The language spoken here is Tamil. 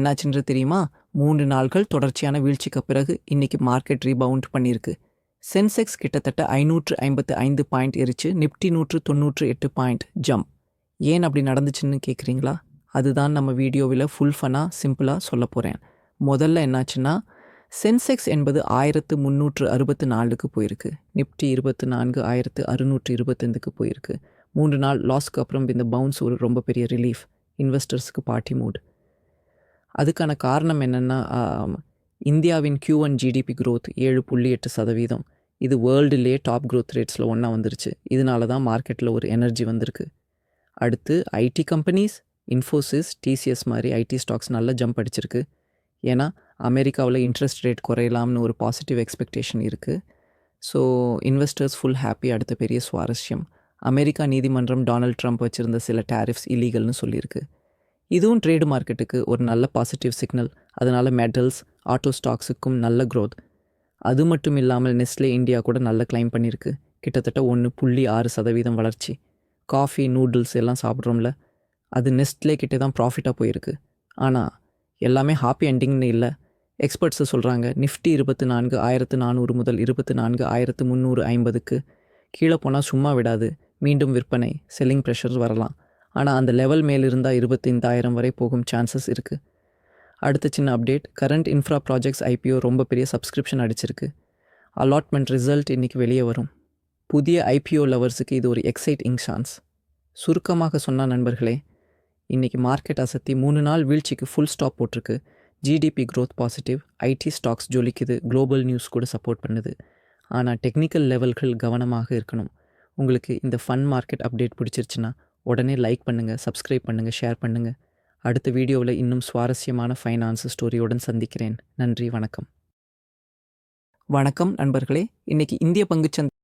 என்னாச்சுன்றது தெரியுமா? மூன்று நாள்கள் தொடர்ச்சியான வீழ்ச்சிக்கு பிறகு இன்னைக்கு மார்க்கெட் ரீபவுண்ட் பண்ணியிருக்கு. சென்செக்ஸ் கிட்டத்தட்ட ஐநூற்று ஐம்பத்து ஐந்து பாயிண்ட் எரிச்சு நிப்டி நூற்று தொண்ணூற்று எட்டு பாயிண்ட் ஜம்ப் ஏன் அப்படி நடந்துச்சுன்னு கேட்குறீங்களா அதுதான் நம்ம வீடியோவில் ஃபுல் ஃபனாக சிம்பிளாக சொல்ல போகிறேன் முதல்ல என்னாச்சுன்னா சென்செக்ஸ் என்பது ஆயிரத்து முந்நூற்று அறுபத்து நாலுக்கு போயிருக்கு. நிப்டி இருபத்து நான்கு ஆயிரத்து அறுநூற்று இருபத்தைந்துக்கு போயிருக்கு. மூன்று நாள் லாஸ்க்கு அப்புறம் இந்த பவுன்ஸ் ஒரு ரொம்ப பெரிய ரிலீஃப் இன்வெஸ்டர்ஸுக்கு பார்ட்டி மூட் அதுக்கான காரணம் என்னென்னா இந்தியாவின் கியூ ஒன் ஜிடிபி க்ரோத் ஏழு புள்ளி எட்டு சதவீதம். இது வேர்ல்டுலேயே டாப் க்ரோத் ரேட்ஸில் ஒன்றா வந்துருச்சு. இதனால தான் மார்க்கெட்டில் ஒரு எனர்ஜி வந்திருக்கு. அடுத்து ஐடி கம்பெனிஸ் இன்ஃபோசிஸ் டிசிஎஸ் மாதிரி ஐடி ஸ்டாக்ஸ் நல்லா ஜம்ப் அடிச்சிருக்கு. ஏன்னா அமெரிக்காவில் இன்ட்ரெஸ்ட் ரேட் குறையலாம்னு ஒரு பாசிட்டிவ் எக்ஸ்பெக்டேஷன் இருக்குது ஸோ இன்வெஸ்டர்ஸ் ஃபுல் ஹாப்பி அடுத்த பெரிய சுவாரஸ்யம். அமெரிக்கா நீதிமன்றம் டொனால்ட் ட்ரம்ப் வச்சுருந்த சில டேரிஃப்ஸ் இல்லீகல்னு சொல்லியிருக்கு. இதுவும் ட்ரேடு மார்க்கெட்டுக்கு ஒரு நல்ல பாசிட்டிவ் சிக்னல் அதனால் மெட்டல்ஸ் ஆட்டோ ஸ்டாக்ஸுக்கும் நல்ல க்ரோத் அது மட்டும் இல்லாமல் நெஸ்லே இந்தியா கூட நல்ல கிளைம் பண்ணியிருக்கு கிட்டத்தட்ட ஒன்று புள்ளி ஆறு சதவீதம் வளர்ச்சி. காஃபி நூடுல்ஸ் எல்லாம் சாப்பிட்றோம்ல. அது நெஸ்ட்லே கிட்டே தான் ப்ராஃபிட்டாக போயிருக்கு. ஆனால் எல்லாமே ஹாப்பி எண்டிங்னு இல்லை. எக்ஸ்பர்ட்ஸு சொல்கிறாங்க நிஃப்டி இருபத்து நான்கு ஆயிரத்து நானூறு முதல் இருபத்து நான்கு ஆயிரத்து முந்நூறு ஐம்பதுக்கு கீழே போனால் சும்மா விடாது. மீண்டும் விற்பனை செல்லிங் ப்ரெஷர் வரலாம். ஆனால் அந்த லெவல் மேல் இருந்தால் இருபத்தைந்தாயிரம் வரை போகும் சான்சஸ் இருக்குது அடுத்த சின்ன update current infra projects IPO ரொம்ப பெரிய சப்ஸ்கிரிப்ஷன் அடிச்சிருக்கு. அலாட்மெண்ட் ரிசல்ட் இன்றைக்கி வெளியே வரும். புதிய ஐபிஓ லவர்ஸுக்கு இது ஒரு எக்ஸைட்டிங் சான்ஸ் சுருக்கமாக சொன்னால் நண்பர்களே இன்றைக்கி மார்க்கெட் அசத்தி மூணு நாள் வீழ்ச்சிக்கு ஃபுல் ஸ்டாப் போட்டிருக்கு. GDP growth positive IT stocks ஜொலிக்குது குளோபல் நியூஸ் கூட சப்போர்ட் பண்ணுது. ஆனால் டெக்னிக்கல் லெவல்கள் கவனமாக இருக்கணும். உங்களுக்கு இந்த ஃபன் மார்க்கெட் அப்டேட் பிடிச்சிருச்சுன்னா உடனே லைக் பண்ணுங்கள் சப்ஸ்கிரைப் பண்ணுங்கள் ஷேர் பண்ணுங்கள் அடுத்த வீடியோவில் இன்னும் சுவாரஸ்யமான ஃபைனான்ஸ் ஸ்டோரியுடன் சந்திக்கிறேன். நன்றி வணக்கம். வணக்கம் நண்பர்களே. இன்னைக்கு இந்திய பங்குச்சந்தை